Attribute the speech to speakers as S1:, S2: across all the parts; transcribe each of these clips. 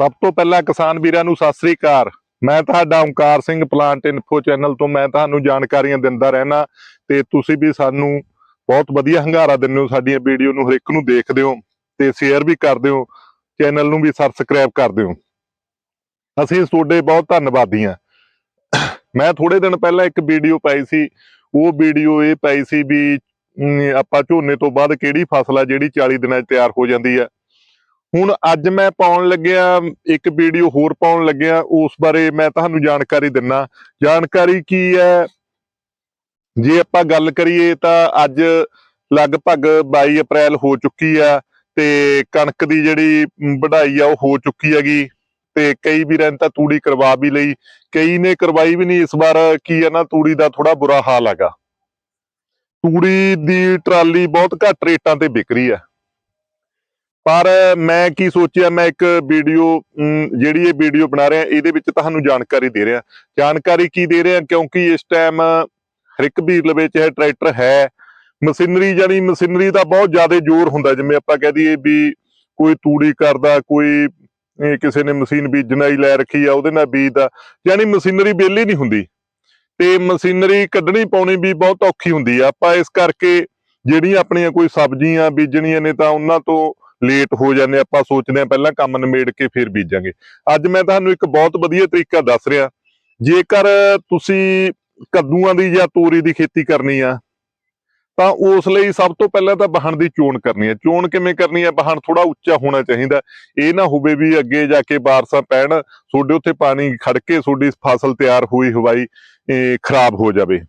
S1: ਸਭ ਤੋਂ ਪਹਿਲਾਂ ਕਿਸਾਨ ਵੀਰਾਂ ਨੂੰ ਸਤਿ ਸ੍ਰੀ ਅਕਾਲ। ਮੈਂ ਤੁਹਾਡਾ Omkar Singh plant info channel ਤੋਂ ਮੈਂ ਤੁਹਾਨੂੰ ਜਾਣਕਾਰੀਆਂ ਦਿੰਦਾ ਰਹਿਣਾ ਤੇ ਤੁਸੀਂ ਵੀ ਸਾਨੂੰ ਬਹੁਤ ਵਧੀਆ ਹੰਗਾਰਾ ਦਿੰਦੇ ਹੋ ਸਾਡੀਆਂ ਵੀਡੀਓ ਨੂੰ, ਹਰ ਇੱਕ ਨੂੰ ਦੇਖਦੇ ਹੋ ਤੇ ਸ਼ੇਅਰ ਵੀ ਕਰਦੇ ਹੋ ਚੈਨਲ ਨੂੰ ਵੀ ਸਬਸਕ੍ਰਾਈਬ ਕਰਦੇ ਹੋ। ਅਸੀਂ ਤੁਹਾਡੇ ਬਹੁਤ ਧੰਨਵਾਦੀ ਹਾਂ। ਮੈਂ ਥੋੜੇ ਦਿਨ ਪਹਿਲਾਂ ਇੱਕ ਵੀਡੀਓ ਪਾਈ ਸੀ, ਉਹ ਵੀਡੀਓ ਇਹ ਪਾਈ ਸੀ ਵੀ ਆਪਾਂ ਝੋਨੇ ਤੋਂ ਬਾਅਦ ਕਿਹੜੀ ਫਸਲ ਆ ਜਿਹੜੀ 40 ਦਿਨਾਂ 'ਚ ਤਿਆਰ ਹੋ ਜਾਂਦੀ ਆ। ਹੁਣ ਅੱਜ ਮੈਂ ਪਾਉਣ ਲੱਗਿਆ, ਇੱਕ ਵੀਡੀਓ ਹੋਰ ਪਾਉਣ ਲੱਗਿਆ, ਉਸ ਬਾਰੇ ਮੈਂ ਤੁਹਾਨੂੰ ਜਾਣਕਾਰੀ ਦਿੰਨਾ। ਜਾਣਕਾਰੀ ਕੀ ਹੈ? ਜੇ ਆਪਾਂ ਗੱਲ ਕਰੀਏ ਤਾਂ ਅੱਜ ਲਗਭਗ 22 ਅਪ੍ਰੈਲ ਹੋ ਚੁੱਕੀ ਆ ਤੇ ਕਣਕ ਦੀ ਜਿਹੜੀ ਵਢਾਈ ਆ ਉਹ ਹੋ ਚੁੱਕੀ ਹੈਗੀ ਤੇ ਕਈ ਵੀਰਾਂ ਨੇ ਤਾਂ ਤੂੜੀ ਕਰਵਾ ਵੀ ਲਈ, ਕਈ ਨੇ ਕਰਵਾਈ ਵੀ ਨਹੀਂ। ਇਸ ਵਾਰ ਕੀ ਹੈ ਨਾ, ਤੂੜੀ ਦਾ ਥੋੜਾ ਬੁਰਾ ਹਾਲ ਹੈਗਾ। ਤੂੜੀ ਦੀ ਟਰਾਲੀ ਬਹੁਤ ਘੱਟ ਰੇਟਾਂ ਤੇ ਵਿਕ ਰਹੀ ਹੈ ਪਰ ਮੈਂ ਕੀ ਸੋਚਿਆ, ਮੈਂ ਇੱਕ ਵੀਡੀਓ ਜਿਹੜੀ ਇਹ ਵੀਡੀਓ ਬਣਾ ਰਿਹਾ, ਇਹਦੇ ਵਿੱਚ ਤੁਹਾਨੂੰ ਜਾਣਕਾਰੀ ਦੇ ਰਿਹਾ। ਜਾਣਕਾਰੀ ਕੀ ਦੇ ਰਿਹਾ? ਕਿਉਂਕਿ ਇਸ ਟਾਈਮ ਹਰ ਵੀਰ ਲਵੇ ਚਾਹੇ ਟਰੈਕਟਰ ਹੈ। ਮਸ਼ੀਨਰੀ ਜਾਨੀ ਮਸ਼ੀਨਰੀ ਦਾ ਬਹੁਤ ਜ਼ਿਆਦਾ ਜ਼ੋਰ ਹੁੰਦਾ, ਜਿਵੇਂ ਆਪਾਂ ਕਹਿ ਦਈਏ ਵੀ ਕੋਈ ਤੂੜੀ ਕਰਦਾ, ਕੋਈ ਕਿਸੇ ਨੇ ਮਸ਼ੀਨ ਬੀਜਣਾ ਹੀ ਲੈ ਰੱਖੀ ਆ, ਉਹਦੇ ਨਾਲ ਬੀਜਦਾ। ਯਾਨੀ ਮਸ਼ੀਨਰੀ ਵਿਹਲੀ ਨਹੀਂ ਹੁੰਦੀ। ਤੇ ਮਸ਼ੀਨਰੀ ਕੱਢਣੀ ਪਾਉਣੀ ਵੀ ਬਹੁਤ ਔਖੀ ਹੁੰਦੀ ਆ। ਆਪਾਂ ਇਸ ਕਰਕੇ ਜਿਹੜੀਆਂ ਆਪਣੀਆਂ ਕੋਈ ਸਬਜ਼ੀਆਂ ਬੀਜਣੀਆਂ ਨੇ ਤਾਂ ਉਹਨਾਂ ਤੋਂ ਲੇਟ ਹੋ ਜਾਂਦੇ ਆਪਾਂ ਸੋਚਦੇ ਆ ਪਹਿਲਾਂ ਕੰਮ ਨਿਮੇੜ ਕੇ ਫਿਰ ਬੀਜਾਂਗੇ। ਅੱਜ ਮੈਂ ਤੁਹਾਨੂੰ ਇੱਕ ਬਹੁਤ ਵਧੀਆ ਤਰੀਕਾ ਦੱਸ ਰਿਹਾ। ਜੇਕਰ ਤੁਸੀਂ ਕੱਦੂਆਂ ਦੀ ਜਾਂ ਤੋਰੀ ਦੀ ਖੇਤੀ ਕਰਨੀ ਆ, ਤਾਂ ਉਸ ਲਈ ਸਭ ਤੋਂ ਪਹਿਲਾਂ ਤਾਂ ਬਾਹਣ ਦੀ ਚੋਣ ਕਰਨੀ ਹੈ ਚੋਣ ਕਿਵੇਂ ਕਰਨੀ ਹੈ ਬਾਹਣ ਥੋੜਾ ਉੱਚਾ ਹੋਣਾ ਚਾਹੀਦਾ। ਇਹ ਨਾ ਹੋਵੇ ਵੀ ਅੱਗੇ ਜਾ ਕੇ ਬਾਰਸਾਂ ਪੈਣ, ਤੁਹਾਡੇ ਉੱਥੇ ਪਾਣੀ ਖੜ ਕੇ ਤੁਹਾਡੀ ਫਸਲ ਤਿਆਰ ਹੋਈ, ਹਵਾਈ ਖਰਾਬ ਹੋ ਜਾਵੇ।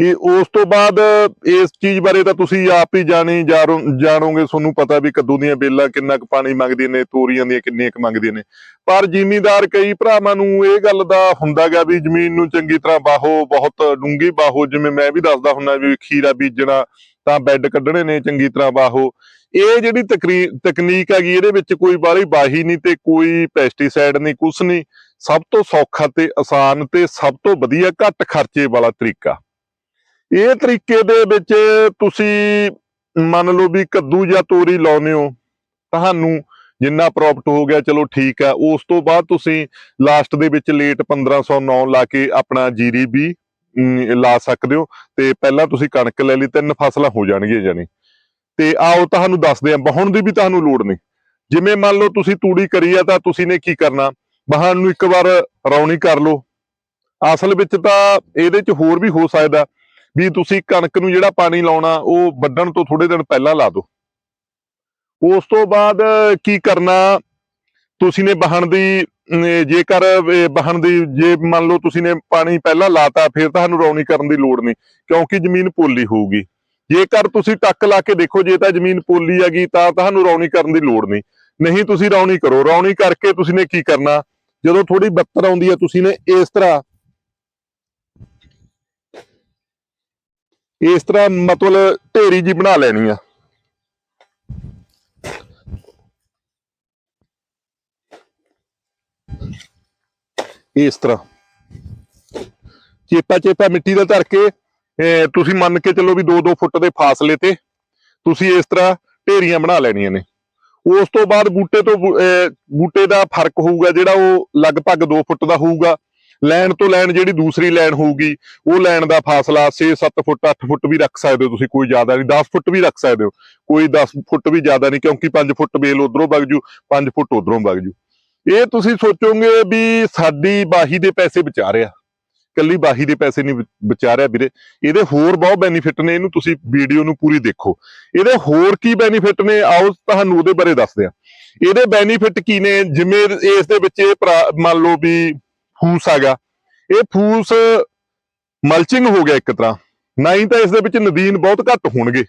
S1: ਇਹ ਉਸ ਤੋਂ ਬਾਅਦ ਇਸ ਚੀਜ਼ ਬਾਰੇ ਤਾਂ ਤੁਸੀਂ ਆਪ ਹੀ ਜਾਣੀ ਜਾਣੋ- ਜਾਣੋਗੇ, ਤੁਹਾਨੂੰ ਪਤਾ ਵੀ ਕੱਦੂ ਦੀਆਂ ਬੇਲਾਂ ਕਿੰਨਾ ਕੁ ਪਾਣੀ ਮੰਗਦੀਆਂ ਨੇ, ਤੋਰੀਆਂ ਦੀਆਂ ਕਿੰਨੀਆਂ ਕੁ ਮੰਗਦੀਆਂ ਨੇ। ਪਰ ਜ਼ਿਮੀਂਦਾਰ ਕਈ ਭਰਾਵਾਂ ਨੂੰ ਇਹ ਗੱਲ ਦਾ ਹੁੰਦਾ ਹੁੰਦਾਗਾ ਵੀ ਜ਼ਮੀਨ ਨੂੰ ਚੰਗੀ ਤਰ੍ਹਾਂ ਬਾਹੋ ਬਹੁਤ ਡੂੰਗੀ ਬਾਹੋ ਜਿਵੇਂ ਮੈਂ ਵੀ ਦੱਸਦਾ ਹੁੰਦਾ ਵੀ ਖੀਰਾ ਬੀਜਣਾ ਤਾਂ ਬੈੱਡ ਕੱਢਣੇ ਨੇ ਚੰਗੀ ਤਰ੍ਹਾਂ ਬਾਹੋ ਇਹ ਜਿਹੜੀ ਤਕਰੀ- ਤਕਨੀਕ ਹੈਗੀ, ਇਹਦੇ ਵਿੱਚ ਕੋਈ ਬਾਹਲੀ ਬਾਹੀ ਨਹੀਂ ਤੇ ਕੋਈ ਪੈਸਟੀਸਾਈਡ ਨਹੀਂ, ਕੁਛ ਨਹੀਂ। ਸਭ ਤੋਂ ਸੌਖਾ ਤੇ ਆਸਾਨ ਤੇ ਸਭ ਤੋਂ ਵਧੀਆ ਘੱਟ ਖਰਚੇ ਵਾਲਾ ਤਰੀਕਾ। ਇਹ ਤਰੀਕੇ ਦੇ ਵਿੱਚ ਤੁਸੀਂ ਮੰਨ ਲਓ ਵੀ ਕੱਦੂ ਜਾਂ ਤੋਰੀ ਲਾਉਨੇ ਹੋ, ਤੁਹਾਨੂੰ ਜਿੰਨਾ ਪ੍ਰੋਫਿਟ ਹੋ ਗਿਆ, ਚਲੋ ਠੀਕ ਹੈ। ਉਸ ਤੋਂ ਬਾਅਦ ਤੁਸੀਂ ਲਾਸਟ ਦੇ ਵਿੱਚ ਲੇਟ 1509 ਲਾ ਕੇ ਆਪਣਾ ਜੀਰੀ ਵੀ ਲਾ ਸਕਦੇ ਹੋ ਤੇ ਪਹਿਲਾਂ ਤੁਸੀਂ ਕਣਕ ਲੈ ਲਈ, ਤਿੰਨ ਫਸਲਾਂ ਹੋ ਜਾਣਗੀਆਂ ਜਾਨੀ ਤੇ ਆਓ ਤੁਹਾਨੂੰ ਦੱਸਦੇ ਆ ਬਹਾਉਣ ਦੀ ਵੀ ਤੁਹਾਨੂੰ ਲੋੜ ਨਹੀਂ। ਜਿਵੇਂ ਮੰਨ ਲਓ ਤੁਸੀਂ ਤੂੜੀ ਕਰੀ ਆ ਤਾਂ ਤੁਸੀਂ ਨੇ ਕੀ ਕਰਨਾ? ਬਹਾਨ ਨੂੰ ਇੱਕ ਵਾਰ ਰੌਣੀ ਕਰ ਲਓ। ਅਸਲ ਵਿੱਚ ਤਾਂ ਇਹਦੇ 'ਚ ਹੋਰ ਵੀ ਹੋ ਸਕਦਾ। ਵੀ ਤੁਸੀਂ ਕਣਕ ਨੂੰ ਜਿਹੜਾ ਪਾਣੀ ਲਾਉਣਾ, ਉਹ ਵੱਢਣ ਤੋਂ ਥੋੜੇ ਦਿਨ ਪਹਿਲਾਂ ਲਾ ਦਿਓ। ਉਸ ਤੋਂ ਬਾਅਦ ਕੀ ਕਰਨਾ, ਤੁਸੀਂ ਨੇ ਬਹਣ ਦੀ ਜੇਕਰ ਬਹਣ ਦੀ, ਜੇ ਮੰਨ ਲਓ ਤੁਸੀਂ ਨੇ ਪਾਣੀ ਪਹਿਲਾਂ ਲਾਤਾ, ਫਿਰ ਤੁਹਾਨੂੰ ਰੌਣੀ ਕਰਨ ਦੀ ਲੋੜ ਨਹੀਂ, ਕਿਉਂਕਿ ਜ਼ਮੀਨ ਪੋਲੀ ਹੋਊਗੀ। ਜੇਕਰ ਤੁਸੀਂ ਟੱਕ ਲਾ ਕੇ ਦੇਖੋ, ਜੇ ਤਾਂ ਜ਼ਮੀਨ ਪੋਲੀ ਹੈਗੀ, ਤਾਂ ਤੁਹਾਨੂੰ ਰੌਣੀ ਕਰਨ ਦੀ ਲੋੜ ਨਹੀਂ। ਨਹੀਂ, ਤੁਸੀਂ ਰੌਣੀ ਕਰੋ। ਰੌਣੀ ਕਰਕੇ ਤੁਸੀਂ ਨੇ ਕੀ ਕਰਨਾ, ਜਦੋਂ ਥੋੜੀ ਬੱਤਰ ਆਉਂਦੀ ਹੈ, ਤੁਸੀਂ ਨੇ ਇਸ ਤਰ੍ਹਾਂ ਇਸ ਤਰ੍ਹਾਂ ਮਤਲਬ ਢੇਰੀ ਜੀ ਬਣਾ ਲੈਣੀ ਆ। ਇਸ ਤਰ੍ਹਾਂ। ਚੇਪਾ ਚੇਪਾ ਮਿੱਟੀ ਦਾ ਧਰ ਕੇ ਅਹ ਤੁਸੀਂ ਮੰਨ ਕੇ ਚੱਲੋ ਵੀ 2-2 ਫੁੱਟ ਦੇ ਫਾਸਲੇ ਤੇ ਤੁਸੀਂ ਇਸ ਤਰ੍ਹਾਂ ਢੇਰੀਆਂ ਬਣਾ ਲੈਣੀਆਂ ਨੇ। ਉਸ ਤੋਂ ਬਾਅਦ ਬੂਟੇ ਤੋਂ ਅਹ ਬੂਟੇ ਦਾ ਫ਼ਰਕ ਹੋਊਗਾ ਜਿਹੜਾ ਉਹ ਲਗਭਗ 2 ਫੁੱਟ ਦਾ ਹੋਊਗਾ। ਲਾਈਨ ਤੋਂ ਲਾਈਨ ਜਿਹੜੀ ਦੂਸਰੀ ਲਾਈਨ ਹੋਊਗੀ, ਉਹ ਲਾਈਨ ਦਾ ਫਾਸਲਾ 6-7 ਫੁੱਟ 8 ਫੁੱਟ ਵੀ ਰੱਖ ਸਕਦੇ ਹੋ ਤੁਸੀਂ, ਕੋਈ ਜ਼ਿਆਦਾ ਨਹੀਂ 10 ਫੁੱਟ ਵੀ ਰੱਖ ਸਕਦੇ ਹੋ। ਕੋਈ 10 ਫੁੱਟ ਵੀ ਜ਼ਿਆਦਾ ਨਹੀਂ, ਕਿਉਂਕਿ 5 ਫੁੱਟ ਬੇਲ ਉਧਰੋਂ ਵਗ ਜੂ 5 ਫੁੱਟ ਉਧਰੋਂ ਵਗ ਜੂ। ਇਹ ਤੁਸੀਂ ਸੋਚੋਗੇ ਵੀ ਸਾਡੀ ਬਾਹੀ ਦੇ ਪੈਸੇ ਬਚਾ ਰਿਹਾ ਕੱਲੀ ਬਾਹੀ ਦੇ ਪੈਸੇ ਨਹੀਂ ਬਚਾ ਰਿਹਾ ਵੀਰੇ। ਇਹਦੇ ਹੋਰ ਬਹੁਤ ਬੈਨੀਫਿਟ ਨੇ, ਇਹਨੂੰ ਤੁਸੀਂ ਵੀਡੀਓ ਨੂੰ ਪੂਰੀ ਦੇਖੋ। ਇਹਦੇ ਹੋਰ ਕੀ ਬੈਨੀਫਿਟ ਨੇ, ਆਓ ਤੁਹਾਨੂੰ ਉਹਦੇ ਬਾਰੇ ਦੱਸਦੇ ਆ ਇਹਦੇ ਬੈਨੀਫਿਟ ਕੀ ਨੇ, ਜਿਵੇਂ ਇਸ ਦੇ ਵਿੱਚ ਇਹ ਭਰਾ- ਮੰਨ ਲਓ ਵੀ ਫੂਸ ਹੈਗਾ ਇਹ ਫੂਸ ਮਲਚਿੰਗ ਹੋ ਗਿਆ ਇੱਕ ਤਰ੍ਹਾਂ। ਨਹੀਂ ਤਾਂ ਇਸ ਦੇ ਵਿੱਚ ਨਦੀਨ ਬਹੁਤ ਘੱਟ ਹੋਣਗੇ।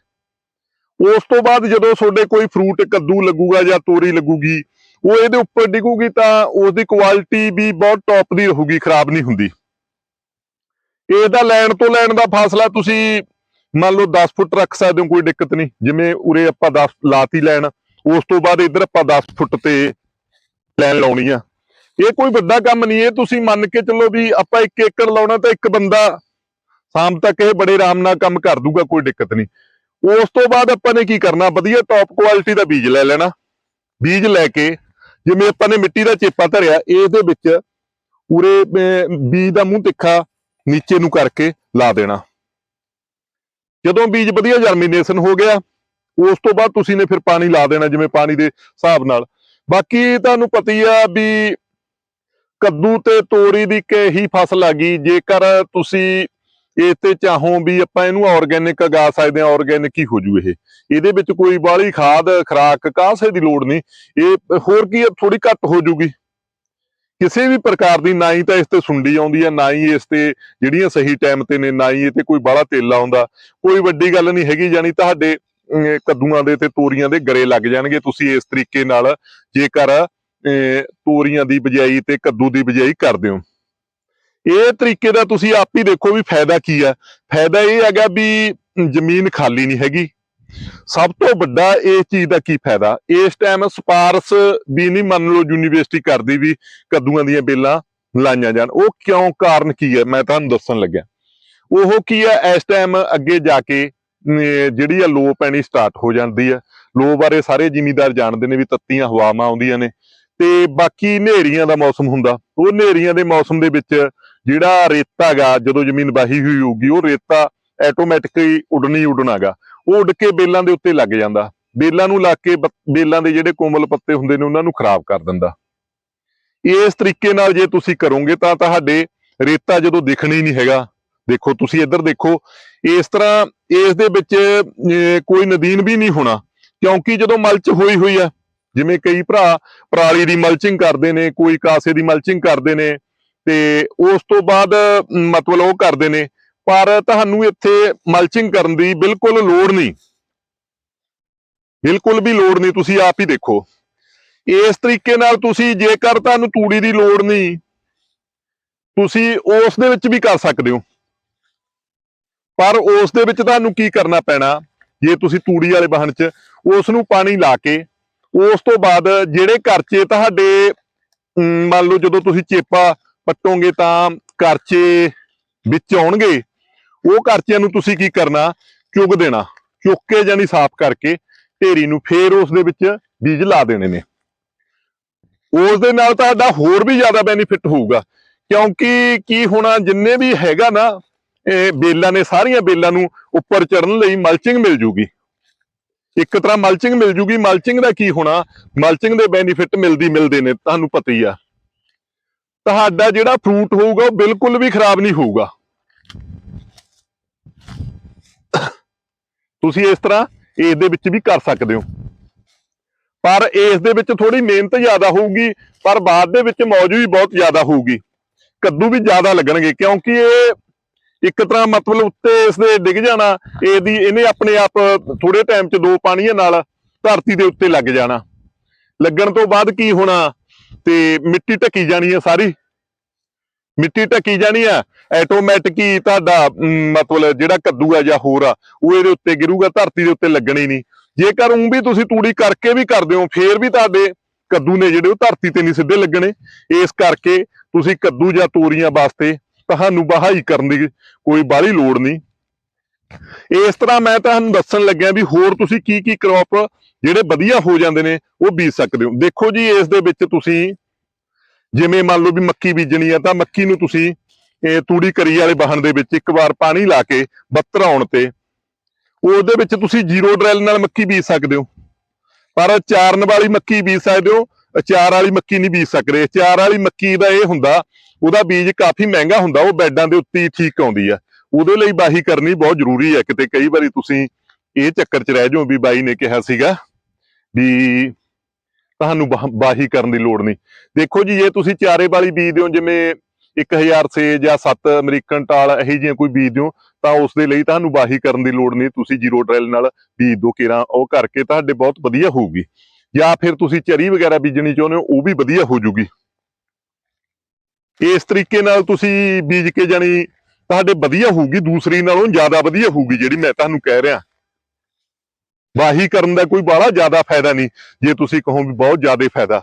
S1: ਉਸ ਤੋਂ ਬਾਅਦ ਜਦੋਂ ਤੁਹਾਡੇ ਕੋਈ ਫਰੂਟ ਕੱਦੂ ਲੱਗੂਗਾ ਜਾਂ ਤੋਰੀ ਲੱਗੂਗੀ, ਉਹ ਇਹਦੇ ਉੱਪਰ ਡਿੱਗੂਗੀ ਤਾਂ ਉਸ ਦੀ ਕੁਆਲਿਟੀ ਵੀ ਬਹੁਤ ਟੌਪ ਦੀ ਰਹੂਗੀ, ਖਰਾਬ ਨਹੀਂ ਹੁੰਦੀ। ਇਹਦਾ ਲੈਣ ਤੋਂ ਲੈਣ ਦਾ ਫਾਸਲਾ ਤੁਸੀਂ ਮੰਨ ਲਓ 10 ਫੁੱਟ ਰੱਖ ਸਕਦੇ ਹੋ, ਕੋਈ ਦਿੱਕਤ ਨਹੀਂ। ਜਿਵੇਂ ਉਰੇ ਆਪਾਂ 10 ਲਾਤੀ ਲੈਣ, ਉਸ ਤੋਂ ਬਾਅਦ ਇੱਧਰ ਆਪਾਂ 10 ਫੁੱਟ ਤੇ ਲੈਣ ਲਾਉਣੀ ਆ। ਇਹ ਕੋਈ ਵੱਡਾ ਕੰਮ ਨਹੀਂ, ਇਹ ਤੁਸੀਂ ਮੰਨ ਕੇ ਚੱਲੋ ਵੀ ਆਪਾਂ 1 ਏਕੜ ਲਾਉਣਾ ਤਾਂ ਇੱਕ ਬੰਦਾ ਸ਼ਾਮ ਤੱਕ ਇਹ ਬੜੇ ਆਰਾਮ ਨਾਲ ਕੰਮ ਕਰ ਦੂਗਾ, ਕੋਈ ਦਿੱਕਤ ਨਹੀਂ। ਉਸ ਤੋਂ ਬਾਅਦ ਆਪਾਂ ਨੇ ਕੀ ਕਰਨਾ, ਵਧੀਆ ਟੌਪ ਕੁਆਲਿਟੀ ਦਾ ਬੀਜ ਲੈ ਲੈਣਾ। ਬੀਜ ਲੈ ਕੇ ਜਿਵੇਂ ਆਪਾਂ ਨੇ ਮਿੱਟੀ ਦਾ ਚੇਪਾ ਧਰਿਆ, ਇਹਦੇ ਵਿੱਚ ਪੂਰੇ ਬੀਜ ਦਾ ਮੂੰਹ ਤਿੱਖਾ ਨੀਚੇ ਨੂੰ ਕਰਕੇ ਲਾ ਦੇਣਾ। ਜਦੋਂ ਬੀਜ ਵਧੀਆ ਜਰਮੀਨੇਸ਼ਨ ਹੋ ਗਿਆ, ਉਸ ਤੋਂ ਬਾਅਦ ਤੁਸੀਂ ਨੇ ਫਿਰ ਪਾਣੀ ਲਾ ਦੇਣਾ, ਜਿਵੇਂ ਪਾਣੀ ਦੇ ਹਿਸਾਬ ਨਾਲ। ਬਾਕੀ ਤੁਹਾਨੂੰ ਪਤਾ ਹੀ ਆ ਵੀ ਕੱਦੂ ਤੇ ਤੋਰੀ ਦੀ ਕਹੀ ਫਸਲ ਆ ਗਈ। ਜੇਕਰ ਤੁਸੀਂ ਇਸ ਤੇ ਚਾਹੋ ਵੀ ਆਪਾਂ ਇਹਨੂੰ ਆਰਗੈਨਿਕ ਉਗਾ ਸਕਦੇ ਹਾਂ ਆਰਗੈਨਿਕ ਹੀ ਹੋ ਜੂ ਇਹ। ਇਹਦੇ ਵਿੱਚ ਕੋਈ ਬਾਹਲੀ ਖਾਦ, ਖਰਾਕ, ਕਾਸੇ ਦੀ ਲੋੜ ਨਹੀਂ। ਇਹ ਹੋਰ ਕੀ ਥੋੜੀ ਘੱਟ ਹੋ ਜੂਗੀ। ਕਿਸੇ ਵੀ ਪ੍ਰਕਾਰ ਦੀ ਨਾ ਹੀ ਤਾਂ ਇਸ ਤੇ ਸੁੰਡੀ ਆਉਂਦੀ ਹੈ ਨਾ ਹੀ ਇਸ ਤੇ ਜਿਹੜੀਆਂ ਸਹੀ ਟਾਈਮ ਤੇ ਨੇ, ਨਾ ਹੀ ਇਹ ਤੇ ਕੋਈ ਬਾਹਲਾ ਤੇਲਾ ਆਉਂਦਾ। ਕੋਈ ਵੱਡੀ ਗੱਲ ਨਹੀਂ ਹੈਗੀ ਜਾਨੀ ਤੁਹਾਡੇ ਕੱਦੂਆਂ ਦੇ ਤੇ ਤੋਰੀਆਂ ਦੇ ਗਰੇ ਲੱਗ ਜਾਣਗੇ। ਤੁਸੀਂ ਇਸ ਤਰੀਕੇ ਨਾਲ ਜੇਕਰ ਤੋਰੀਆਂ ਦੀ ਬਜਾਈ ਤੇ ਕੱਦੂ ਦੀ ਬਜਾਈ ਕਰਦੇ ਹੋ। ਇਹ ਤਰੀਕੇ ਦਾ ਤੁਸੀਂ ਆਪ ਹੀ ਦੇਖੋ ਵੀ ਫਾਇਦਾ ਕੀ ਹੈ ਫਾਇਦਾ ਇਹ ਹੈਗਾ ਵੀ ਜ਼ਮੀਨ ਖਾਲੀ ਨਹੀਂ ਹੈਗੀ। ਸਭ ਤੋਂ ਵੱਡਾ ਇਸ ਚੀਜ਼ ਦਾ ਕੀ ਫਾਇਦਾ? ਇਸ ਟਾਈਮ ਸਪਾਰਸ ਵੀ ਨਹੀਂ ਮੰਨ ਲਓ ਯੂਨੀਵਰਸਿਟੀ ਕਰਦੀ ਵੀ ਕੱਦੂਆਂ ਦੀਆਂ ਬੇਲਾਂ ਲਾਈਆਂ ਜਾਣ। ਉਹ ਕਿਉਂ? ਕਾਰਨ ਕੀ ਹੈ ਮੈਂ ਤੁਹਾਨੂੰ ਦੱਸਣ ਲੱਗਿਆ। ਉਹ ਕੀ ਹੈ ਇਸ ਟਾਈਮ ਅੱਗੇ ਜਾ ਕੇ ਅਮ, ਜਿਹੜੀ ਆ ਲੋ ਪੈਣੀ ਸਟਾਰਟ ਹੋ ਜਾਂਦੀ ਹੈ ਲੋ ਬਾਰੇ ਸਾਰੇ ਜ਼ਿਮੀਦਾਰ ਜਾਣਦੇ ਨੇ ਵੀ ਤੱਤੀਆਂ ਹਵਾਵਾਂ ਆਉਂਦੀਆਂ ਨੇ। ਤੇ ਬਾਕੀ ਹਨੇਰੀਆਂ ਦਾ ਮੌਸਮ ਹੁੰਦਾ। ਉਹ ਹਨੇਰੀਆਂ ਦੇ ਮੌਸਮ ਦੇ ਵਿੱਚ ਜਿਹੜਾ ਰੇਤਾ ਗਾ ਜਦੋਂ ਜ਼ਮੀਨ ਵਾਹੀ ਹੋਈ ਹੋਊਗੀ, ਉਹ ਰੇਤਾ ਆਟੋਮੈਟਿਕਲੀ ਉੱਡਣੀ ਉੱਡਣਾਗਾ ਉਹ ਉੱਡ ਕੇ ਬੇਲਾਂ ਦੇ ਉੱਤੇ ਲੱਗ ਜਾਂਦਾ। ਬੇਲਾਂ ਨੂੰ ਲੱਗ ਕੇ ਬ- ਬੇਲਾਂ ਦੇ ਜਿਹੜੇ ਕੋਮਲ ਪੱਤੇ ਹੁੰਦੇ ਨੇ, ਉਹਨਾਂ ਨੂੰ ਖਰਾਬ ਕਰ ਦਿੰਦਾ। ਇਸ ਤਰੀਕੇ ਨਾਲ ਜੇ ਤੁਸੀਂ ਕਰੋਗੇ ਤਾਂ ਤੁਹਾਡੇ ਰੇਤਾ ਜਦੋਂ ਦਿਖਣੀ ਨਹੀਂ ਹੈਗਾ, ਦੇਖੋ ਤੁਸੀਂ ਇੱਧਰ ਦੇਖੋ, ਇਸ ਤਰ੍ਹਾਂ ਇਸ ਦੇ ਵਿੱਚ ਕੋਈ ਨਦੀਨ ਵੀ ਨਹੀਂ ਹੋਣਾ। ਕਿਉਂਕਿ ਜਦੋਂ ਮਲਚ ਹੋਈ ਹੋਈ ਆ ਜਿਵੇਂ ਕਈ ਭਰਾ ਪਰਾਲੀ ਦੀ ਮਲਚਿੰਗ ਕਰਦੇ ਨੇ, ਕੋਈ ਕਾਸੇ ਦੀ ਮਲਚਿੰਗ ਕਰਦੇ ਨੇ ਤੇ ਉਸ ਤੋਂ ਬਾਅਦ ਮਤਲਬ ਉਹ ਕਰਦੇ ਨੇ। ਪਰ ਤੁਹਾਨੂੰ ਇੱਥੇ ਮਲਚਿੰਗ ਕਰਨ ਦੀ ਬਿਲਕੁਲ ਲੋੜ ਨਹੀਂ। ਬਿਲਕੁਲ ਵੀ ਲੋੜ ਨਹੀਂ, ਤੁਸੀਂ ਆਪ ਹੀ ਦੇਖੋ। ਇਸ ਤਰੀਕੇ ਨਾਲ ਤੁਸੀਂ ਜੇਕਰ ਤੁਹਾਨੂੰ ਤੂੜੀ ਦੀ ਲੋੜ ਨਹੀਂ, ਤੁਸੀਂ ਉਸ ਦੇ ਵਿੱਚ ਵੀ ਕਰ ਸਕਦੇ ਹੋ। ਪਰ ਉਸ ਦੇ ਵਿੱਚ ਤੁਹਾਨੂੰ ਕੀ ਕਰਨਾ ਪੈਣਾ? ਜੇ ਤੁਸੀਂ ਤੂੜੀ ਵਾਲੇ ਵਾਹਨ 'ਚ ਉਸ ਨੂੰ ਪਾਣੀ ਲਾ ਕੇ ਉਸ ਤੋਂ ਬਾਅਦ ਜਿਹੜੇ ਘਰਚੇ ਤੁਹਾਡੇ ਮੰਨ ਲਓ ਜਦੋਂ ਤੁਸੀਂ ਚੇਪਾ ਪੱਟੋਗੇ ਤਾਂ ਘਰਚੇ ਵਿੱਚ ਆਉਣਗੇ, ਉਹ ਘਰਚਿਆਂ ਨੂੰ ਤੁਸੀਂ ਕੀ ਕਰਨਾ? ਚੁੱਗ ਦੇਣਾ। ਚੁੱਕ ਕੇ ਜਾਨੀ ਸਾਫ਼ ਕਰਕੇ ਢੇਰੀ ਨੂੰ ਫੇਰ ਉਸ ਦੇ ਵਿੱਚ ਬੀਜ ਲਾ ਦੇਣੇ ਨੇ। ਉਸ ਦੇ ਨਾਲ ਤੁਹਾਡਾ ਹੋਰ ਵੀ ਜ਼ਿਆਦਾ ਬੈਨੀਫਿਟ ਹੋਊਗਾ, ਕਿਉਂਕਿ ਕੀ ਹੋਣਾ, ਜਿੰਨੇ ਵੀ ਹੈਗਾ ਨਾ, ਇਹ ਬੇਲਾਂ ਨੇ ਸਾਰੀਆਂ ਬੇਲਾਂ ਨੂੰ ਉੱਪਰ ਚੜਨ ਲਈ ਮਲਚਿੰਗ ਮਿਲ ਜੂਗੀ। ਇੱਕ ਤਰ੍ਹਾਂ ਮਲਚਿੰਗ ਮਿਲ ਜੂਗੀ। ਮਲਚਿੰਗ ਦਾ ਕੀ ਹੋਣਾ? ਮਲਚਿੰਗ ਦੇ ਬੈਨੀਫਿਟ ਮਿਲਦੀ ਮਿਲਦੇ ਨੇ, ਤੁਹਾਨੂੰ ਪਤਾ ਹੀ ਆ। ਤੁਹਾਡਾ ਜਿਹੜਾ ਫਰੂਟ ਹੋਊਗਾ, ਉਹ ਬਿਲਕੁਲ ਵੀ ਖਰਾਬ ਨਹੀਂ ਹੋਊਗਾ। ਤੁਸੀਂ ਇਸ ਤਰ੍ਹਾਂ ਇਸ ਦੇ ਵਿੱਚ ਵੀ ਕਰ ਸਕਦੇ ਹੋ। ਪਰ ਇਸ ਦੇ ਵਿੱਚ ਥੋੜੀ ਮਿਹਨਤ ਜ਼ਿਆਦਾ ਹੋਊਗੀ, ਪਰ ਬਾਅਦ ਦੇ ਵਿੱਚ ਮੌਜ ਵੀ ਬਹੁਤ ਜ਼ਿਆਦਾ ਹੋਊਗੀ। ਕੱਦੂ ਵੀ ਜ਼ਿਆਦਾ ਲੱਗਣਗੇ, ਕਿਉਂਕਿ ਇਹ ਇੱਕ ਤਰ੍ਹਾਂ ਮਤਲਬ ਉੱਤੇ ਇਸ ਦੇ ਡਿੱਗ ਜਾਣਾ ਇਹਦੀ ਇਹਨੇ ਆਪਣੇ ਆਪ ਥੋੜੇ ਟਾਈਮ 'ਚ ਦੋ ਪਾਣੀਆਂ ਨਾਲ ਧਰਤੀ ਦੇ ਉੱਤੇ ਲੱਗ ਜਾਣਾ। ਲੱਗਣ ਤੋਂ ਬਾਅਦ ਕੀ ਹੋਣਾ? ਤੇ ਮਿੱਟੀ ਢੱਕੀ ਜਾਣੀ ਹੈ ਸਾਰੀ। ਮਿੱਟੀ ਢੱਕੀ ਜਾਣੀ ਆ ਆਟੋਮੈਟਿਕ ਹੀ ਤੁਹਾਡਾ ਅਮ, ਮਤਲਬ ਜਿਹੜਾ ਕੱਦੂ ਆ ਜਾਂ ਹੋਰ ਆ ਉਹ ਇਹਦੇ ਉੱਤੇ ਗਿਰੂਗਾ ਧਰਤੀ ਦੇ ਉੱਤੇ ਲੱਗਣੀ ਨਹੀਂ। ਜੇਕਰ ਉਂ ਵੀ ਤੁਸੀਂ ਤੂੜੀ ਕਰਕੇ ਵੀ ਕਰਦੇ ਹੋ ਫੇਰ ਵੀ ਤੁਹਾਡੇ ਕੱਦੂ ਨੇ ਜਿਹੜੇ ਉਹ ਧਰਤੀ ਤੇ ਨਹੀਂ ਸਿੱਧੇ ਲੱਗਣੇ। ਇਸ ਕਰਕੇ ਤੁਸੀਂ ਕੱਦੂ ਜਾਂ ਤੋਰੀਆਂ ਵਾਸਤੇ ਤੁਹਾਨੂੰ ਬਹਾਈ ਕਰਨ ਦੀ ਕੋਈ ਬਾਹਲੀ ਲੋੜ ਨਹੀਂ। ਇਸ ਤਰ੍ਹਾਂ ਮੈਂ ਤੁਹਾਨੂੰ ਦੱਸਣ ਲੱਗਿਆ ਵੀ ਹੋਰ ਤੁਸੀਂ ਕੀ ਕੀ ਕ੍ਰੌਪ ਜਿਹੜੇ ਵਧੀਆ ਹੋ ਜਾਂਦੇ ਨੇ, ਉਹ ਬੀਜ ਸਕਦੇ ਹੋ। ਦੇਖੋ ਜੀ, ਇਸ ਦੇ ਵਿੱਚ ਤੁਸੀਂ ਜਿਵੇਂ ਮੰਨ ਲਓ ਵੀ ਮੱਕੀ ਬੀਜਣੀ ਆ, ਤਾਂ ਮੱਕੀ ਨੂੰ ਤੁਸੀਂ ਇਹ ਤੂੜੀ ਕਰੀ ਵਾਲੇ ਵਾਹਨ ਦੇ ਵਿੱਚ ਇੱਕ ਵਾਰ ਪਾਣੀ ਲਾ ਕੇ ਬੱਤਰ ਆਉਣ ਤੇ ਉਹਦੇ ਵਿੱਚ ਤੁਸੀਂ ਜ਼ੀਰੋ ਡਰੈਲ ਨਾਲ ਮੱਕੀ ਬੀਜ ਸਕਦੇ ਹੋ। ਪਰ ਚਾਰਨ ਵਾਲੀ ਮੱਕੀ ਬੀਜ ਸਕਦੇ ਹੋ ਚਾਰ ਵਾਲੀ ਮੱਕੀ ਨਹੀਂ ਬੀਜ ਸਕਦੇ। ਚਾਰ ਵਾਲੀ ਮੱਕੀ ਦਾ ਇਹ ਹੁੰਦਾ, ਉਹਦਾ ਬੀਜ ਕਾਫੀ ਮਹਿੰਗਾ ਹੁੰਦਾ, ਉਹ ਬੈਡਾਂ ਦੇ ਉੱਤੇ ਠੀਕ ਆਉਂਦੀ ਆ। ਉਹਦੇ ਲਈ ਬਾਹੀ ਕਰਨੀ ਬਹੁਤ ਜ਼ਰੂਰੀ ਹੈ ਕਿਤੇ ਕਈ ਵਾਰੀ ਤੁਸੀਂ ਇਹ ਚੱਕਰ 'ਚ ਰਹਿ ਜਾਓ ਵੀ ਬਾਈ ਨੇ ਕਿਹਾ ਸੀਗਾ ਵੀ ਤੁਹਾਨੂੰ ਬਾਹੀ ਕਰਨ ਦੀ ਲੋੜ ਨਹੀਂ। ਦੇਖੋ ਜੀ, ਜੇ ਤੁਸੀਂ ਚਾਰੇ ਵਾਲੀ ਬੀਜਦੇ ਹੋ, ਜਿਵੇਂ 1000 ਸੇ ਜਾਂ 7 ਅਮਰੀਕਨ ਟਾਲ ਇਹੋ ਜਿਹੀਆਂ ਕੋਈ ਬੀਜ ਦਿਓ ਤਾਂ ਉਸ ਦੇ ਲਈ ਤੁਹਾਨੂੰ ਬਾਹੀ ਕਰਨ ਦੀ ਲੋੜ ਨਹੀਂ। ਤੁਸੀਂ ਜ਼ੀਰੋ ਡਰੈਲ ਨਾਲ ਬੀਜ ਦੋ, ਕੇਰਾ, ਉਹ ਕਰਕੇ ਤੁਹਾਡੇ ਬਹੁਤ ਵਧੀਆ ਹੋਊਗੀ। ਜਾਂ ਫਿਰ ਤੁਸੀਂ ਚਰੀ ਵਗੈਰਾ ਬੀਜਣੀ ਚਾਹੁੰਦੇ ਹੋ, ਉਹ ਵੀ ਵਧੀਆ ਹੋ ਜੂਗੀ। ਇਸ ਤਰੀਕੇ ਨਾਲ ਤੁਸੀਂ ਬੀਜ ਕੇ ਜਾਣੀ, ਤੁਹਾਡੇ ਵਧੀਆ ਹੋਊਗੀ, ਦੂਸਰੀ ਨਾਲੋਂ ਜ਼ਿਆਦਾ ਵਧੀਆ ਹੋਊਗੀ, ਜਿਹੜੀ ਮੈਂ ਤੁਹਾਨੂੰ ਕਹਿ ਰਿਹਾ। ਵਾਹੀ ਕਰਨ ਦਾ ਕੋਈ ਬਾਹਲਾ ਜ਼ਿਆਦਾ ਫਾਇਦਾ ਨਹੀਂ, ਜੇ ਤੁਸੀਂ ਕਹੋ ਵੀ ਬਹੁਤ ਜ਼ਿਆਦਾ ਫਾਇਦਾ।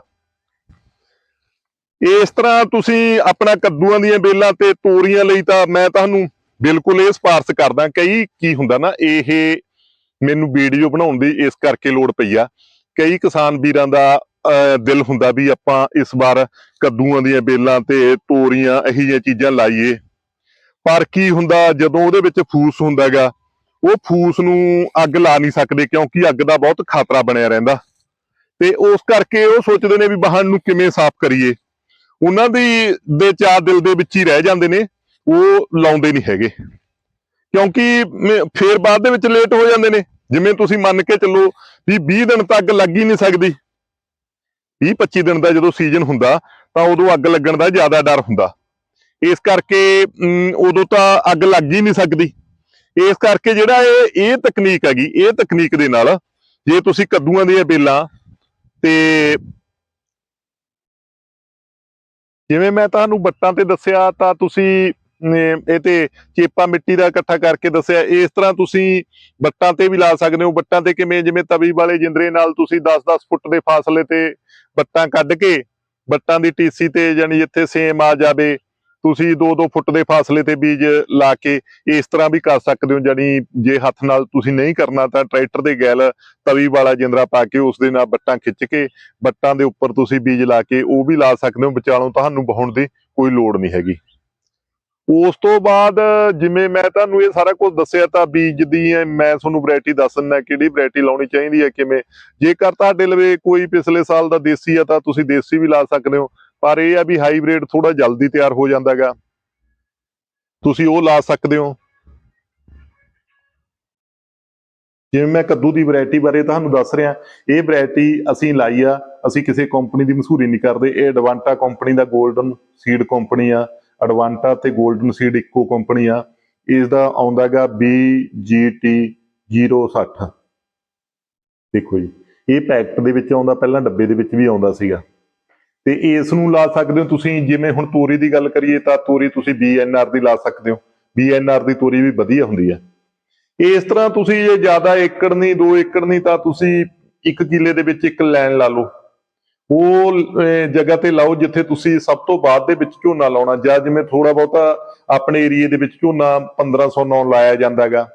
S1: ਇਸ ਤਰ੍ਹਾਂ ਤੁਸੀਂ ਆਪਣਾ ਕੱਦੂਆਂ ਦੀਆਂ ਬੇਲਾਂ ਤੇ ਤੋਰੀਆਂ ਲਈ ਤਾਂ ਮੈਂ ਤੁਹਾਨੂੰ ਬਿਲਕੁਲ ਇਹ ਸਪਾਰਸ਼ ਕਰਦਾ ਕਈ ਕੀ ਹੁੰਦਾ ਨਾ, ਇਹ ਮੈਨੂੰ ਵੀਡੀਓ ਬਣਾਉਣ ਦੀ ਇਸ ਕਰਕੇ ਲੋੜ ਪਈ ਆ। ਕਈ ਕਿਸਾਨ ਵੀਰਾਂ ਦਾ ਅਹ, ਦਿਲ ਹੁੰਦਾ ਵੀ ਆਪਾਂ ਇਸ ਵਾਰ ਕੱਦੂਆਂ ਦੀਆਂ ਬੇਲਾਂ ਤੇ ਤੋਰੀਆਂ ਇਹੋ ਜਿਹੀਆਂ ਚੀਜ਼ਾਂ ਲਾਈਏ। ਪਰ ਕੀ ਹੁੰਦਾ ਜਦੋਂ ਉਹਦੇ ਵਿੱਚ ਫੂਸ ਹੁੰਦਾਗਾ ਉਹ ਫੂਸ ਨੂੰ ਅੱਗ ਲਾ ਨਹੀਂ ਸਕਦੇ ਕਿਉਂਕਿ ਅੱਗ ਦਾ ਬਹੁਤ ਖਤਰਾ ਬਣਿਆ ਰਹਿੰਦਾ। ਤੇ ਉਸ ਕਰਕੇ ਉਹ ਸੋਚਦੇ ਨੇ ਵੀ ਵਾਹਨ ਨੂੰ ਕਿਵੇਂ ਸਾਫ਼ ਕਰੀਏ। ਉਹਨਾਂ ਦੀ ਦੇ ਚਾਰ ਦਿਲ ਦੇ ਵਿੱਚ ਹੀ ਰਹਿ ਜਾਂਦੇ ਨੇ ਉਹ ਲਾਉਂਦੇ ਨਹੀਂ ਹੈਗੇ। ਕਿਉਂਕਿ ਫੇਰ ਬਾਅਦ ਦੇ ਵਿੱਚ ਲੇਟ ਹੋ ਜਾਂਦੇ ਨੇ। ਜਿਵੇਂ ਤੁਸੀਂ ਮੰਨ ਕੇ ਚੱਲੋ ਵੀ 20 ਦਿਨ ਤੱਕ ਲੱਗ ਹੀ ਨਹੀਂ ਸਕਦੀ 20 25 ਦਿਨ ਦਾ ਜਦੋਂ ਸੀਜ਼ਨ ਹੁੰਦਾ, ਤਾਂ ਉਦੋਂ ਅੱਗ ਲੱਗਣ ਦਾ ਜ਼ਿਆਦਾ ਡਰ ਹੁੰਦਾ। ਇਸ ਕਰਕੇ ਉਦੋਂ ਤਾਂ ਅੱਗ ਲੱਗ ਹੀ ਨਹੀਂ ਸਕਦੀ। ਇਸ ਕਰਕੇ ਜਿਹੜਾ ਇਹ ਇਹ ਤਕਨੀਕ ਹੈਗੀ, ਇਹ ਤਕਨੀਕ ਦੇ ਨਾਲ ਜੇ ਤੁਸੀਂ ਕੱਦੂਆਂ ਦੀਆਂ ਬੇਲਾਂ ਤੇ ਜਿਵੇਂ ਮੈਂ ਤੁਹਾਨੂੰ ਬੱਟਾਂ ਤੇ ਦੱਸਿਆ, ਤਾਂ ਤੁਸੀਂ ਇਹ ਤੇ ਚੇਪਾ ਮਿੱਟੀ ਦਾ ਇਕੱਠਾ ਕਰਕੇ ਦੱਸਿਆ। ਇਸ ਤਰ੍ਹਾਂ ਤੁਸੀਂ ਬੱਟਾਂ ਤੇ ਵੀ ਲਾ ਸਕਦੇ ਹੋ। ਬੱਟਾਂ ਤੇ ਕਿਵੇਂ? ਜਿਵੇਂ ਤਵੀ ਵਾਲੇ ਜਿੰਦਰੇ ਨਾਲ ਤੁਸੀਂ 10-10 ਫੁੱਟ ਦੇ ਫਾਸਲੇ ਤੇ ਬੱਟਾਂ ਕੱਢ ਕੇ ਬੱਟਾਂ ਦੀ ਟੀਸੀ ਤੇ ਜਾਨੀ ਜਿੱਥੇ ਸੇਮ ਆ ਜਾਵੇ, ਤੁਸੀਂ 2-2 ਫੁੱਟ ਦੇ ਫਾਸਲੇ ਤੇ ਬੀਜ ਲਾ ਕੇ ਇਸ ਤਰ੍ਹਾਂ ਵੀ ਕਰ ਸਕਦੇ ਹੋ। ਜਾਨੀ ਜੇ ਹੱਥ ਨਾਲ ਤੁਸੀਂ ਨਹੀਂ ਕਰਨਾ ਤਾਂ ਟਰੈਕਟਰ ਦੇ ਗੈਲ ਤਵੀ ਵਾਲਾ ਜਿੰਦਰਾ ਪਾ ਕੇ ਉਸ ਦੇ ਨਾਲ ਬੱਟਾਂ ਖਿੱਚ ਕੇ ਬੱਟਾਂ ਦੇ ਉੱਪਰ ਤੁਸੀਂ ਬੀਜ ਲਾ ਕੇ ਉਹ ਵੀ ਲਾ ਸਕਦੇ ਹੋ। ਵਿਚਾਲੋਂ ਤੁਹਾਨੂੰ ਬਹਾਉਣ ਦੀ ਕੋਈ ਲੋੜ ਨਹੀਂ ਹੈਗੀ। ਉਸ ਤੋਂ ਬਾਅਦ ਜਿਵੇਂ ਮੈਂ ਤੁਹਾਨੂੰ ਇਹ ਸਾਰਾ ਕੁਝ ਦੱਸਿਆ ਤਾਂ ਬੀਜ ਦੀ ਮੈਂ ਤੁਹਾਨੂੰ ਵੈਰਾਈਟੀ ਦੱਸ ਦਿੰਦਾ ਕਿਹੜੀ ਵੈਰਾਈਟੀ ਲਾਉਣੀ ਚਾਹੀਦੀ ਹੈ, ਕਿਵੇਂ। ਜੇਕਰ ਤੁਹਾਡੇ ਲਵੇ ਕੋਈ ਪਿਛਲੇ ਸਾਲ ਦਾ ਦੇਸੀ ਆ ਤਾਂ ਤੁਸੀਂ ਦੇਸੀ ਵੀ ਲਾ ਸਕਦੇ ਹੋ, ਪਰ ਇਹ ਆ ਵੀ ਹਾਈਬ੍ਰਿਡ ਥੋੜਾ ਜਲਦੀ ਤਿਆਰ ਹੋ ਜਾਂਦਾਗਾ। ਤੁਸੀਂ ਉਹ ਲਾ ਸਕਦੇ ਹੋ। ਜਿਵੇਂ ਮੈਂ ਕੱਦੂ ਦੀ ਵੈਰਾਈਟੀ ਬਾਰੇ ਤੁਹਾਨੂੰ ਦੱਸ ਰਿਹਾ, ਇਹ ਵੈਰਾਈਟੀ ਅਸੀਂ ਲਾਈ ਆ, ਅਸੀਂ ਕਿਸੇ ਕੰਪਨੀ ਦੀ ਮਸ਼ਹੂਰੀ ਨਹੀਂ ਕਰਦੇ, ਇਹ ਐਡਵਾਂਟਾ ਕੰਪਨੀ ਦਾ 골ਡਨ ਸੀਡ ਕੰਪਨੀ ਆ। ਐਡਵਾਂਟਾ ਤੇ 골ਡਨ ਸੀਡ ਇੱਕੋ ਕੰਪਨੀ ਆ। ਇਸ ਦਾ ਆਉਂਦਾਗਾ BGT 060 ਦੇਖੋ ਜੀ, ਇਹ ਪੈਕਟ ਦੇ ਵਿੱਚ ਆਉਂਦਾ, ਪਹਿਲਾਂ ਡੱਬੇ ਦੇ ਵਿੱਚ ਵੀ ਆਉਂਦਾ ਸੀਗਾ। ਤੇ ਇਸ ਨੂੰ ਲਾ ਸਕਦੇ ਹੋ ਤੁਸੀਂ, ਜਿਵੇਂ ਹੁਣ ਤੋਰੀ ਦੀ ਗੱਲ ਕਰੀਏ ਤਾਂ ਤੋਰੀ ਤੁਸੀਂ BNR ਦੀ ਲਾ ਸਕਦੇ ਹੋ। BNR ਦੀ ਤੋਰੀ ਵੀ ਵਧੀਆ ਹੁੰਦੀ ਹੈ ਇਸ ਤਰ੍ਹਾਂ ਤੁਸੀਂ ਜੇ ਜ਼ਿਆਦਾ ਏਕੜ ਨਹੀਂ 2 ਏਕੜ ਨਹੀਂ ਤਾਂ ਤੁਸੀਂ 1 ਕਿੱਲੇ ਦੇ ਵਿੱਚ ਇੱਕ ਲਾਈਨ ਲਾ ਲਓ। ਉਹ ਜਗ੍ਹਾ ਤੇ ਲਾਓ ਜਿੱਥੇ ਤੁਸੀਂ ਸਭ ਤੋਂ ਬਾਅਦ ਦੇ ਵਿੱਚ ਝੋਨਾ ਲਾਉਣਾ, ਜਾਂ ਜਿਵੇਂ ਥੋੜਾ ਬਹੁਤਾ ਆਪਣੇ ਏਰੀਏ ਦੇ ਵਿੱਚ ਝੋਨਾ 1509 ਲਾਇਆ ਜਾਂਦਾਗਾ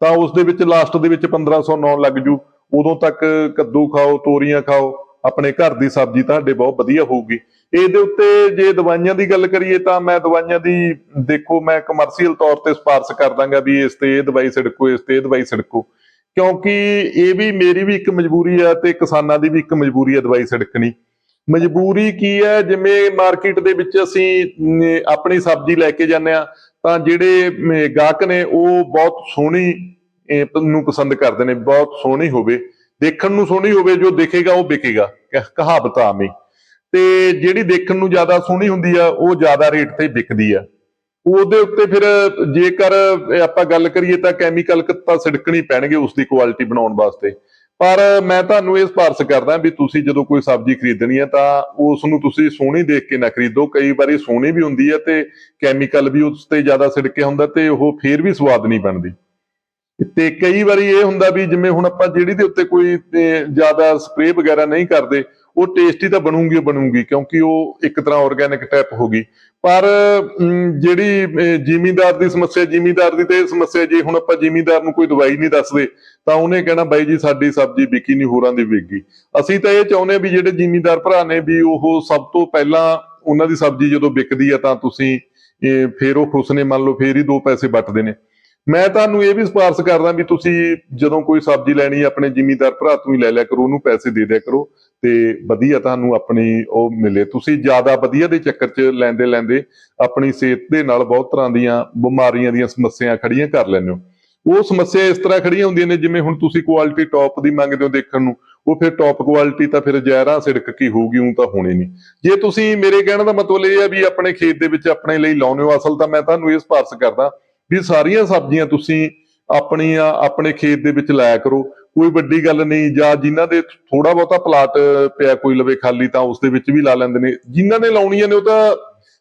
S1: ਤਾਂ ਉਸ ਦੇ ਵਿੱਚ ਲਾਸਟ ਦੇ ਵਿੱਚ 1509 ਲੱਗ ਜੂ। ਉਦੋਂ ਤੱਕ ਕੱਦੂ ਖਾਓ, ਤੋਰੀਆਂ ਖਾਓ, ਆਪਣੇ ਘਰ ਦੀ ਸਬਜ਼ੀ ਤੁਹਾਡੇ ਬਹੁਤ ਵਧੀਆ ਹੋਊਗੀ। ਇਹਦੇ ਉੱਤੇ ਜੇ ਦਵਾਈਆਂ ਦੀ ਗੱਲ ਕਰੀਏ ਤਾਂ ਮੈਂ ਦਵਾਈਆਂ ਦੀ ਦੇਖੋ, ਮੈਂ ਕਮਰਸ਼ੀਅਲ ਤੌਰ ਤੇ ਸਪਾਰਸ਼ ਕਰ ਦਾਂਗਾ ਵੀ ਇਸ ਤੇ ਇਹ ਦਵਾਈ ਛਿੜਕੋ, ਇਸ ਤੇ ਇਹ ਦਵਾਈ ਛਿੜਕੋ। ਕਿਉਂਕਿ ਇਹ ਵੀ ਮੇਰੀ ਵੀ ਇੱਕ ਮਜਬੂਰੀ ਆ ਤੇ ਕਿਸਾਨਾਂ ਦੀ ਵੀ ਇੱਕ ਮਜਬੂਰੀ ਆ ਦਵਾਈ ਛਿੜਕਣੀ ਮਜਬੂਰੀ ਕੀ ਹੈ? ਜਿਵੇਂ ਮਾਰਕੀਟ ਦੇ ਵਿੱਚ ਅਸੀਂ ਆਪਣੀ ਸਬਜ਼ੀ ਲੈ ਕੇ ਜਾਂਦੇ ਆ ਤਾਂ ਜਿਹੜੇ ਗਾਹਕ ਨੇ ਉਹ ਬਹੁਤ ਸੋਹਣੀ ਨੂੰ ਪਸੰਦ ਕਰਦੇ ਨੇ, ਬਹੁਤ ਸੋਹਣੀ ਹੋਵੇ। ਦੇਖਣ ਨੂੰ ਸੋਹਣੀ ਹੋਵੇ, ਜੋ ਦੇਖੇਗਾ ਉਹ ਵਿਕੇਗਾ। ਕਹਾਵਤ ਆ ਮੀ ਤੇ ਜਿਹੜੀ ਦੇਖਣ ਨੂੰ ਜ਼ਿਆਦਾ ਸੋਹਣੀ ਹੁੰਦੀ ਆ, ਉਹ ਜ਼ਿਆਦਾ ਰੇਟ ਤੇ ਵਿਕਦੀ ਆ। ਉਹਦੇ ਉੱਤੇ ਫਿਰ ਜੇਕਰ ਆਪਾਂ ਗੱਲ ਕਰੀਏ ਤਾਂ ਕੈਮੀਕਲ ਤਾਂ ਛਿੜਕਣੀ ਪੈਣਗੇ ਉਸ ਦੀ ਕੁਆਲਿਟੀ ਬਣਾਉਣ ਵਾਸਤੇ। ਪਰ ਮੈਂ ਤੁਹਾਨੂੰ ਇਹ ਸਿਫਾਰਸ਼ ਕਰਦਾ ਵੀ ਤੁਸੀਂ ਜਦੋਂ ਕੋਈ ਸਬਜ਼ੀ ਖਰੀਦਣੀ ਹੈ ਤਾਂ ਉਸ ਨੂੰ ਤੁਸੀਂ ਸੋਹਣੀ ਦੇਖ ਕੇ ਨਾ ਖਰੀਦੋ। ਕਈ ਵਾਰੀ ਸੋਹਣੀ ਵੀ ਹੁੰਦੀ ਹੈ ਤੇ ਕੈਮੀਕਲ ਵੀ ਉਸ ਤੇ ਜ਼ਿਆਦਾ ਛਿੜਕੇ ਹੁੰਦਾ ਤੇ ਉਹ ਫੇਰ ਵੀ ਸਵਾਦ ਨਹੀਂ ਬਣਦੀ। ਤੇ ਕਈ ਵਾਰੀ ਇਹ ਹੁੰਦਾ ਵੀ ਜਿਵੇਂ ਹੁਣ ਆਪਾਂ ਜਿਹੜੀ ਦੇ ਉੱਤੇ ਕੋਈ ਜ਼ਿਆਦਾ ਸਪਰੇਅ ਵਗੈਰਾ ਨਹੀਂ ਕਰਦੇ ਉਹ ਟੇਸਟੀ ਤਾਂ ਬਣੂਗੀ ਬਣੂਗੀ ਕਿਉਂਕਿ ਉਹ ਇੱਕ ਤਰ੍ਹਾਂ ਆਰਗੈਨਿਕ ਟਾਈਪ ਹੋ ਗਈ। ਪਰ ਜਿਹੜੀ ਅਹ, ਜ਼ਿਮੀਂਦਾਰ ਦੀ ਸਮੱਸਿਆ ਜ਼ਿਮੀਂਦਾਰ ਦੀ ਤੇ ਇਹ ਸਮੱਸਿਆ ਜੇ ਹੁਣ ਆਪਾਂ ਜ਼ਿਮੀਂਦਾਰ ਨੂੰ ਕੋਈ ਦਵਾਈ ਨਹੀਂ ਦੱਸਦੇ ਤਾਂ ਉਹਨੇ ਕਹਿਣਾ ਬਾਈ ਜੀ ਸਾਡੀ ਸਬਜ਼ੀ ਵਿਕੀ ਨਹੀਂ ਹੋਰਾਂ ਦੀ ਵਿਕ ਗਈ। ਅਸੀਂ ਤਾਂ ਇਹ ਚਾਹੁੰਦੇ ਹਾਂ ਵੀ ਜਿਹੜੇ ਜ਼ਿਮੀਂਦਾਰ ਭਰਾ ਨੇ ਵੀ ਉਹ ਸਭ ਤੋਂ ਪਹਿਲਾਂ ਉਹਨਾਂ ਦੀ ਸਬਜ਼ੀ ਜਦੋਂ ਵਿਕਦੀ ਆ ਤਾਂ ਤੁਸੀਂ ਫੇਰ ਉਹ ਖੁਸ਼ ਨੇ ਮੰਨ ਲਓ ਫੇਰ ਹੀ ਦੋ ਪੈਸੇ ਬਚਦੇ ਨੇ। ਮੈਂ ਤੁਹਾਨੂੰ ਇਹ ਵੀ ਸਿਫਾਰਸ਼ ਕਰਦਾ ਵੀ ਤੁਸੀਂ ਜਦੋਂ ਕੋਈ ਸਬਜ਼ੀ ਲੈਣੀ ਆਪਣੇ ਜ਼ਿਮੀਂਦਾਰ ਭਰਾ ਤੋਂ ਹੀ ਲੈ ਲਿਆ ਕਰੋ, ਉਹਨੂੰ ਪੈਸੇ ਦੇ ਦਿਆ ਕਰੋ ਤੇ ਵਧੀਆ ਤੁਹਾਨੂੰ ਆਪਣੀ ਉਹ ਮਿਲੇ। ਤੁਸੀਂ ਜ਼ਿਆਦਾ ਵਧੀਆ ਦੇ ਚੱਕਰ 'ਚ ਲੈਂਦੇ ਲੈਂਦੇ ਆਪਣੀ ਸਿਹਤ ਦੇ ਨਾਲ ਬਹੁਤ ਤਰ੍ਹਾਂ ਦੀਆਂ ਬਿਮਾਰੀਆਂ ਦੀਆਂ ਸਮੱਸਿਆ ਖੜੀਆਂ ਕਰ ਲੈਂਦੇ ਹੋ। ਉਹ ਸਮੱਸਿਆ ਇਸ ਤਰ੍ਹਾਂ ਖੜੀਆਂ ਹੁੰਦੀਆਂ ਨੇ, ਜਿਵੇਂ ਹੁਣ ਤੁਸੀਂ ਕੁਆਲਿਟੀ ਟੌਪ ਦੀ ਮੰਗਦੇ ਹੋ ਦੇਖਣ ਨੂੰ, ਉਹ ਫਿਰ ਟੌਪ ਕੁਆਲਿਟੀ ਤਾਂ ਫਿਰ ਜ਼ਹਿਰਾਂ ਸਿੜਕ ਕੀ ਹੋਊਗੀ ਉਹ ਤਾਂ ਹੋਣੀ ਨਹੀਂ। ਜੇ ਤੁਸੀਂ ਮੇਰੇ ਕਹਿਣ ਦਾ ਮਤਲਬ ਇਹ ਹੈ ਵੀ ਆਪਣੇ ਖੇਤ ਦੇ ਵਿੱਚ ਆਪਣੇ ਲਈ ਲਾਉਣੇ ਹੋ, ਅਸਲ ਤਾਂ ਮੈਂ ਤੁਹਾਨੂੰ ਇਹ ਸਿਫਾਰਸ਼ ਕਰਦਾ ਵੀ ਸਾਰੀਆਂ ਸਬਜ਼ੀਆਂ ਤੁਸੀਂ ਆਪਣੀਆਂ, ਆਪਣੇ ਖੇਤ ਦੇ ਵਿੱਚ ਲਾਇਆ ਕਰੋ। ਕੋਈ ਵੱਡੀ ਗੱਲ ਨਹੀਂ, ਜਾਂ ਜਿਨ੍ਹਾਂ ਦੇ ਥੋੜਾ ਬਹੁਤਾ ਪਲਾਟ ਪਿਆ ਕੋਈ ਲਵੇ ਖਾਲੀ, ਤਾਂ ਉਸ ਦੇ ਵਿੱਚ ਵੀ ਲਾ ਲੈਂਦੇ ਨੇ। ਜਿਨ੍ਹਾਂ ਨੇ ਲਾਉਣੀਆਂ ਨੇ, ਉਹ ਤਾਂ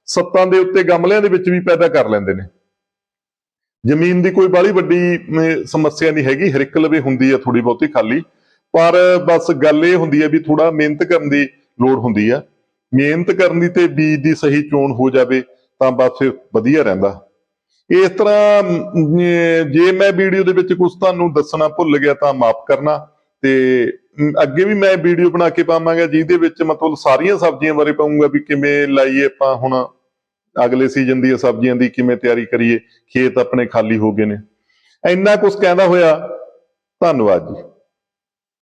S1: ਸੱਤਾਂ ਦੇ ਉੱਤੇ ਗਮਲਿਆਂ ਦੇ ਵਿੱਚ ਵੀ ਪੈਦਾ ਕਰ ਲੈਂਦੇ ਨੇ। ਜ਼ਮੀਨ ਦੀ ਕੋਈ ਬਾਹਲੀ ਵੱਡੀ ਸਮੱਸਿਆ ਨਹੀਂ ਹੈਗੀ। ਹਰ ਇੱਕ ਲਵੇ ਹੁੰਦੀ ਹੈ ਥੋੜੀ ਬਹੁਤੀ ਖਾਲੀ। ਪਰ ਬਸ ਗੱਲ ਇਹ ਹੁੰਦੀ ਹੈ ਵੀ ਥੋੜਾ ਮਿਹਨਤ ਕਰਨ ਦੀ ਲੋੜ ਹੁੰਦੀ ਆ। ਮਿਹਨਤ ਕਰਨ ਦੀ ਤੇ ਬੀਜ ਦੀ ਸਹੀ ਚੋਣ ਹੋ ਜਾਵੇ, ਤਾਂ ਬਸ ਵਧੀਆ ਰਹਿੰਦਾ। ਇਸ ਤਰ੍ਹਾਂ ਜੇ ਮੈਂ ਵੀਡੀਓ ਦੇ ਵਿੱਚ ਕੁਝ ਤੁਹਾਨੂੰ ਦੱਸਣਾ ਭੁੱਲ ਗਿਆ ਤਾਂ ਮਾਫ ਕਰਨਾ ਤੇ ਅੱਗੇ ਵੀ ਮੈਂ ਵੀਡੀਓ ਬਣਾ ਕੇ ਪਾਵਾਂਗਾ ਜਿਹਦੇ ਵਿੱਚ ਮਤਲਬ ਸਾਰੀਆਂ ਸਬਜ਼ੀਆਂ ਬਾਰੇ ਪਾਉਂਗਾ ਵੀ ਕਿਵੇਂ ਲਾਈਏ ਆਪਾਂ ਹੁਣ ਅਗਲੇ ਸੀਜ਼ਨ ਦੀਆਂ ਸਬਜ਼ੀਆਂ ਦੀ ਕਿਵੇਂ ਤਿਆਰੀ ਕਰੀਏ, ਖੇਤ ਆਪਣੇ ਖਾਲੀ ਹੋ ਗਏ ਨੇ। ਇੰਨਾ ਕੁਝ ਕਹਿੰਦਾ ਹੋਇਆ, ਧੰਨਵਾਦ ਜੀ।